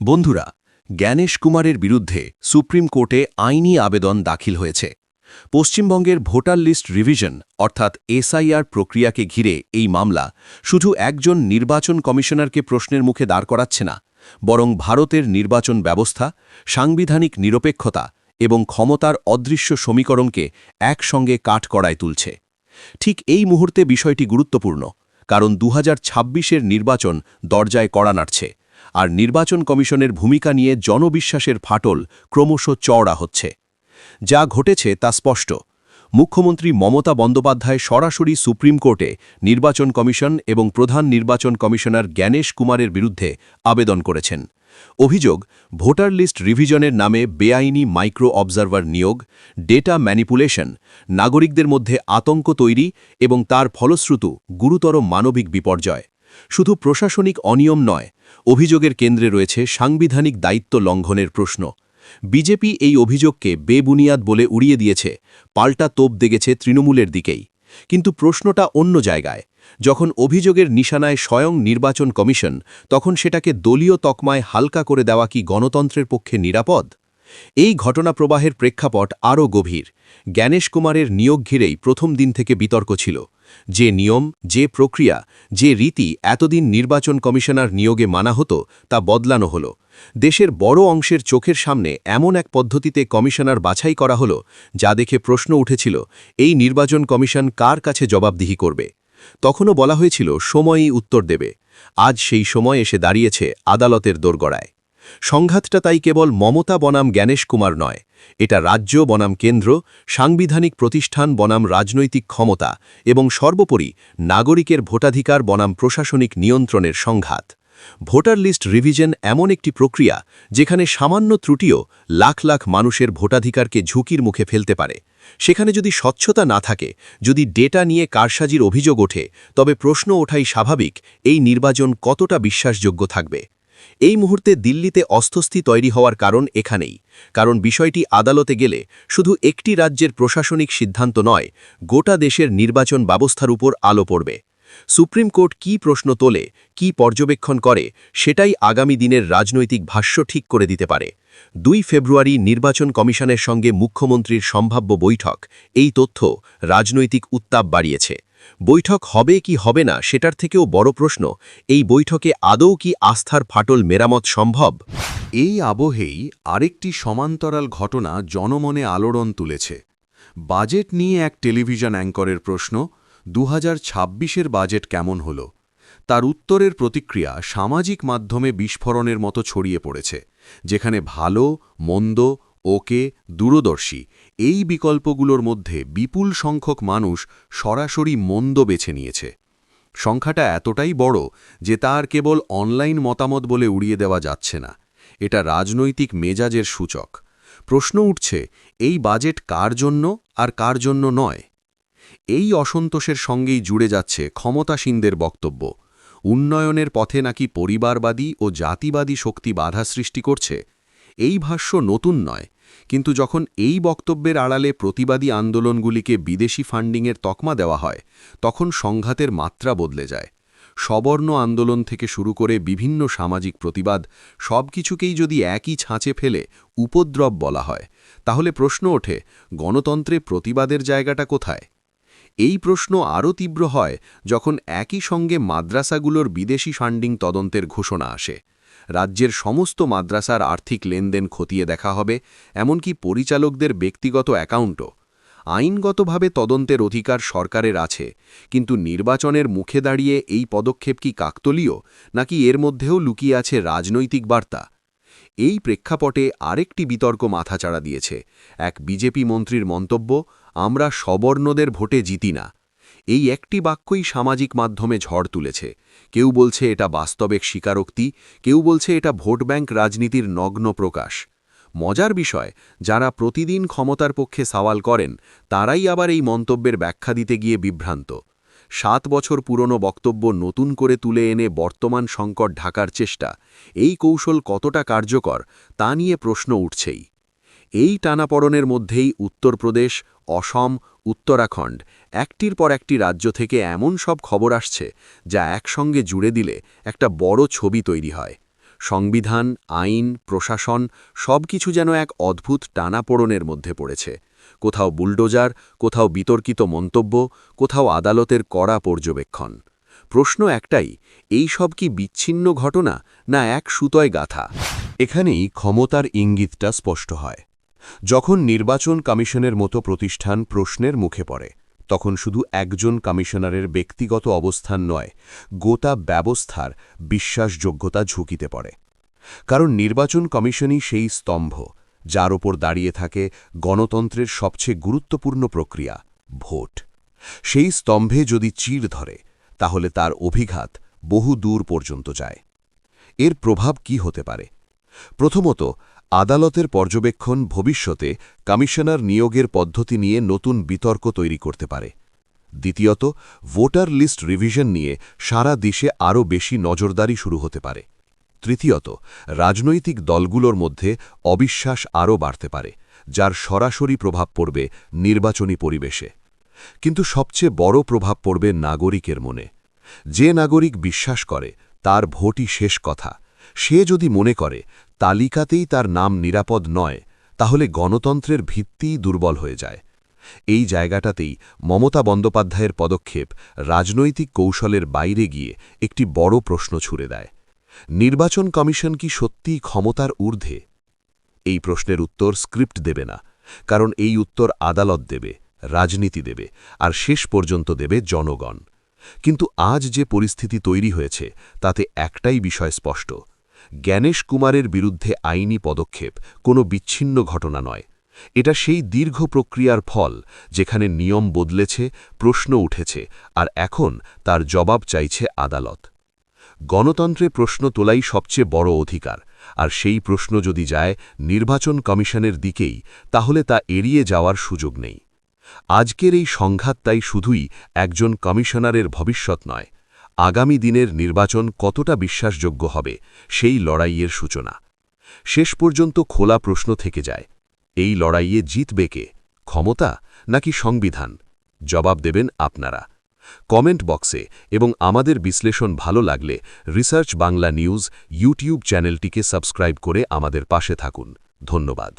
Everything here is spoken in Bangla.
বন্ধুরা, জ্ঞানেশ কুমারের বিরুদ্ধে সুপ্রিম কোর্টে আইনি আবেদন দাখিল হয়েছে। পশ্চিমবঙ্গের ভোটার লিস্ট রিভিশন, অর্থাৎ এসআইআর প্রক্রিয়াকে ঘিরে এই মামলা শুধু একজন নির্বাচন কমিশনারকে প্রশ্নের মুখে দাঁড় করাচ্ছে না, বরং ভারতের নির্বাচন ব্যবস্থা, সাংবিধানিক নিরপেক্ষতা এবং ক্ষমতার অদৃশ্য সমীকরণকে একসঙ্গে কাঠ করায় তুলছে। ঠিক এই মুহূর্তে বিষয়টি গুরুত্বপূর্ণ, কারণ দু হাজার নির্বাচন দরজায় কড়া নাড়ছে। আর নির্বাচন কমিশনের ভূমিকা নিয়ে জনবিশ্বাসের ফাটল ক্রমশ চওড়া হচ্ছে। যা ঘটেছে তা স্পষ্ট। মুখ্যমন্ত্রী মমতা বন্দ্যোপাধ্যায় সরাসরি সুপ্রিম কোর্টে নির্বাচন কমিশন এবং প্রধান নির্বাচন কমিশনার জ্ঞানেশ কুমারের বিরুদ্ধে আবেদন করেছেন। অভিযোগ, ভোটার লিস্ট রিভিশনের নামে বেআইনি মাইক্রো অবজারভার নিয়োগ, ডেটা ম্যানিপুলেশন, নাগরিকদের মধ্যে আতঙ্ক তৈরি এবং তার ফলশ্রুত গুরুতর মানবিক বিপর্যয়। শুধু প্রশাসনিক অনিয়ম নয়, অভিযোগের কেন্দ্রে রয়েছে সাংবিধানিক দায়িত্ব লঙ্ঘনের প্রশ্ন। বিজেপি এই অভিযোগকে বেবুনিয়াদ বলে উড়িয়ে দিয়েছে, পাল্টা তোপ দেগেছে তৃণমূলের দিকেই। কিন্তু প্রশ্নটা অন্য জায়গায়। যখন অভিযোগের নিশানায় স্বয়ং নির্বাচন কমিশন, তখন সেটাকে দলীয় তকমায় হালকা করে দেওয়া কি গণতন্ত্রের পক্ষে নিরাপদ? এই ঘটনা প্রবাহের প্রেক্ষাপট আরও গভীর। জ্ঞানেশ কুমারের নিয়োগ ঘিরেই প্রথম দিন থেকে বিতর্ক ছিল। যে নিয়ম, যে প্রক্রিয়া, যে রীতি এতদিন নির্বাচন কমিশনার নিয়োগে মানা হতো, তা বদলানো হল। দেশের বড় অংশের চোখের সামনে এমন এক পদ্ধতিতে কমিশনার বাছাই করা হল, যা দেখে প্রশ্ন উঠেছিল, এই নির্বাচন কমিশন কার কাছে জবাবদিহি করবে? তখনও বলা হয়েছিল, সময়ই উত্তর দেবে। আজ সেই সময় এসে দাঁড়িয়েছে আদালতের দোরগড়ায়। সংঘাতটা তাই কেবল মমতা বনাম জ্ঞানেশ কুমার নয়, এটা রাজ্য বনাম কেন্দ্র, সাংবিধানিক প্রতিষ্ঠান বনাম রাজনৈতিক ক্ষমতা এবং সর্বোপরি নাগরিকের ভোটাধিকার বনাম প্রশাসনিক নিয়ন্ত্রণের সংঘাত। ভোটার লিস্ট রিভিশন এমন একটি প্রক্রিয়া যেখানে সামান্য ত্রুটিও লাখ লাখ মানুষের ভোটাধিকারকে ঝুঁকির মুখে ফেলতে পারে। সেখানে যদি স্বচ্ছতা না থাকে, যদি ডেটা নিয়ে কারসাজির অভিযোগ ওঠে, তবে প্রশ্ন ওঠাই স্বাভাবিক, এই নির্বাচন কতটা বিশ্বাসযোগ্য থাকবে? এই মুহূর্তে দিল্লিতে অস্বস্তি তৈরি হওয়ার কারণ এখানেই, কারণ বিষয়টি আদালতে গেলে শুধু একটি রাজ্যের প্রশাসনিক সিদ্ধান্ত নয়, গোটা দেশের নির্বাচন ব্যবস্থার উপর আলো পড়বে। সুপ্রিম কোর্ট কি প্রশ্ন তোলে, কি পর্যবেক্ষণ করে, সেটাই আগামী দিনের রাজনৈতিক ভাষ্য ঠিক করে দিতে পারে। দুই ফেব্রুয়ারি নির্বাচন কমিশনের সঙ্গে মুখ্যমন্ত্রীর সম্ভাব্য বৈঠক, এই তথ্য রাজনৈতিক উত্তাপ বাড়িয়েছে। বৈঠক হবে কি হবে না সেটার থেকেও বড় প্রশ্ন, এই বৈঠকে আদৌ কি আস্থার ফাটল মেরামত সম্ভব? এই আবহেই আরেকটি সমান্তরাল ঘটনা জনমনে আলোড়ন তুলেছে। বাজেট নিয়ে এক টেলিভিশন অ্যাঙ্করের প্রশ্ন দু হাজার বাজেট কেমন হল? তার উত্তরের প্রতিক্রিয়া সামাজিক মাধ্যমে বিস্ফোরণের মতো ছড়িয়ে পড়েছে, যেখানে ভালো, মন্দ ওকে দূরদর্শী। এই বিকল্পগুলোর মধ্যে বিপুল সংখ্যক মানুষ সরাসরি মন্দ বেছে নিয়েছে। সংখ্যাটা এতটাই বড় যে তার কেবল অনলাইন মতামত বলে উড়িয়ে দেওয়া যাচ্ছে না। এটা রাজনৈতিক মেজাজের সূচক। প্রশ্ন উঠছে, এই বাজেট কার জন্য আর কার জন্য নয়? এই অসন্তোষের সঙ্গেই জুড়ে যাচ্ছে ক্ষমতাসীনদের বক্তব্য। উন্নয়নের পথে নাকি পরিবারবাদী ও জাতিবাদী শক্তি বাধা সৃষ্টি করছে? এই ভাষ্য নতুন নয়, কিন্তু যখন এই বক্তব্যের আড়ালে প্রতিবাদী আন্দোলনগুলিকে বিদেশি ফান্ডিংয়ের তকমা দেওয়া হয়, তখন সংঘাতের মাত্রা বদলে যায়। সবর্ণ আন্দোলন থেকে শুরু করে বিভিন্ন সামাজিক প্রতিবাদ সব কিছুকেই যদি একই ছাঁচে ফেলে উপদ্রব বলা হয়, তাহলে প্রশ্ন ওঠে, গণতন্ত্রে প্রতিবাদের জায়গাটা কোথায়? এই প্রশ্ন আরও তীব্র হয় যখন একই সঙ্গে মাদ্রাসাগুলোর বিদেশি ফান্ডিং তদন্তের ঘোষণা আসে। রাজ্যের সমস্ত মাদ্রাসার আর্থিক লেনদেন খতিয়ে দেখা হবে, এমনকি পরিচালকদের ব্যক্তিগত অ্যাকাউন্টও। আইনগতভাবে তদন্তের অধিকার সরকারের আছে, কিন্তু নির্বাচনের মুখে দাঁড়িয়ে এই পদক্ষেপ কি কাকতলীয়, নাকি এর মধ্যেও লুকিয়ে আছে রাজনৈতিক বার্তা? এই প্রেক্ষাপটে আরেকটি বিতর্ক মাথাচাড়া দিয়েছে। এক বিজেপি মন্ত্রীর মন্তব্য, আমরা সবর্ণদের ভোটে জিতি না। এই একটি বাক্যই সামাজিক মাধ্যমে ঝড় তুলেছে। কেউ বলছে এটা বাস্তবিক স্বীকারোক্তি, কেউ বলছে এটা ভোট ব্যাংক রাজনীতির নগ্ন প্রকাশ। মজার বিষয়, যারা প্রতিদিন ক্ষমতার পক্ষে সওয়াল করেন, তারাই আবার এই মন্তব্যের ব্যাখ্যা দিতে গিয়ে বিভ্রান্ত। সাত বছর পুরনো বক্তব্য নতুন করে তুলে এনে বর্তমান সংকট ঢাকার চেষ্টা, এই কৌশল কতটা কার্যকর, তা নিয়ে প্রশ্ন উঠছেই। এই টানাপড়নের মধ্যেই উত্তরপ্রদেশ, অসম উত্তরাখণ্ড, একটির পর একটি রাজ্য থেকে এমন সব খবর আসছে যা একসঙ্গে জুড়ে দিলে একটা বড় ছবি তৈরি হয়। সংবিধান, আইন, প্রশাসন সবকিছু যেন এক অদ্ভুত টানাপোড়নের মধ্যে পড়েছে। কোথাও বুলডোজার, কোথাও বিতর্কিত মন্তব্য, কোথাও আদালতের কড়া পর্যবেক্ষণ। প্রশ্ন একটাই, এই সব কি বিচ্ছিন্ন ঘটনা না এক সুতয় গাথা? এখানেই ক্ষমতার ইঙ্গিতটা স্পষ্ট হয়। যখন নির্বাচন কমিশনের মতো প্রতিষ্ঠান প্রশ্নের মুখে পড়ে, তখন শুধু একজন কমিশনারের ব্যক্তিগত অবস্থান নয়, গোটা ব্যবস্থার বিশ্বাসযোগ্যতা ঝুঁকিতে পড়ে। কারণ নির্বাচন কমিশনই সেই স্তম্ভ, যার ওপর দাঁড়িয়ে থাকে গণতন্ত্রের সবচেয়ে গুরুত্বপূর্ণ প্রক্রিয়া, ভোট। সেই স্তম্ভে যদি চির ধরে, তাহলে তার অভিঘাত বহু দূর পর্যন্ত যায়। এর প্রভাব কি হতে পারে? প্রথমত আদালতের পর্যবেক্ষণ ভবিষ্যতে কমিশনার নিয়োগের পদ্ধতি নিয়ে নতুন বিতর্ক তৈরি করতে পারে। দ্বিতীয়ত, ভোটার লিস্ট রিভিশন নিয়ে সারা দেশে আরও বেশি নজরদারি শুরু হতে পারে। তৃতীয়ত, রাজনৈতিক দলগুলোর মধ্যে অবিশ্বাস আরও বাড়তে পারে, যার সরাসরি প্রভাব পড়বে নির্বাচনী পরিবেশে। কিন্তু সবচেয়ে বড় প্রভাব পড়বে নাগরিকের মনে। যে নাগরিক বিশ্বাস করে, তার ভোটই শেষ কথা। সে যদি মনে করে তালিকাতেই তার নাম নিরাপদ নয়, তাহলে গণতন্ত্রের ভিত্তিই দুর্বল হয়ে যায়। এই জায়গাটাতেই মমতা বন্দ্যোপাধ্যায়ের পদক্ষেপ রাজনৈতিক কৌশলের বাইরে গিয়ে একটি বড় প্রশ্ন ছুড়ে দেয়। নির্বাচন কমিশন কি সত্যিই ক্ষমতার ঊর্ধ্বে? এই প্রশ্নের উত্তর স্ক্রিপ্ট দেবে না, কারণ এই উত্তর আদালত দেবে, রাজনীতি দেবে, আর শেষ পর্যন্ত দেবে জনগণ। কিন্তু আজ যে পরিস্থিতি তৈরি হয়েছে, তাতে একটাই বিষয় স্পষ্ট জ্ঞানেশ কুমারের বিরুদ্ধে আইনি পদক্ষেপ কোনো বিচ্ছিন্ন ঘটনা নয়। এটা সেই দীর্ঘ প্রক্রিয়ার ফল যেখানে নিয়ম বদলেছে, প্রশ্ন উঠেছে আর এখন তার জবাব চাইছে আদালত। গণতন্ত্রে প্রশ্ন তোলাই সবচেয়ে বড় অধিকার আর সেই প্রশ্ন যদি যায় নির্বাচন কমিশনের দিকেই, তাহলে তা এড়িয়ে যাওয়ার সুযোগ নেই। আজকের এই সংঘাত তাই শুধুই একজন কমিশনারের ভবিষ্যৎ নয় আগামী দিনের নির্বাচন কতটা বিশ্বাসযোগ্য হবে সেই লড়াইয়ের সূচনা। শেষ পর্যন্ত খোলা প্রশ্ন থেকে যায়, এই লড়াইয়ে জিতবে কে? ক্ষমতা নাকি সংবিধান? জবাব দেবেন আপনারা। কমেন্ট বক্সে এবং আমাদের বিশ্লেষণ ভালো লাগলে রিসার্চ বাংলা নিউজ ইউটিউব চ্যানেলটিকে সাবস্ক্রাইব করে আমাদের পাশে থাকুন। ধন্যবাদ।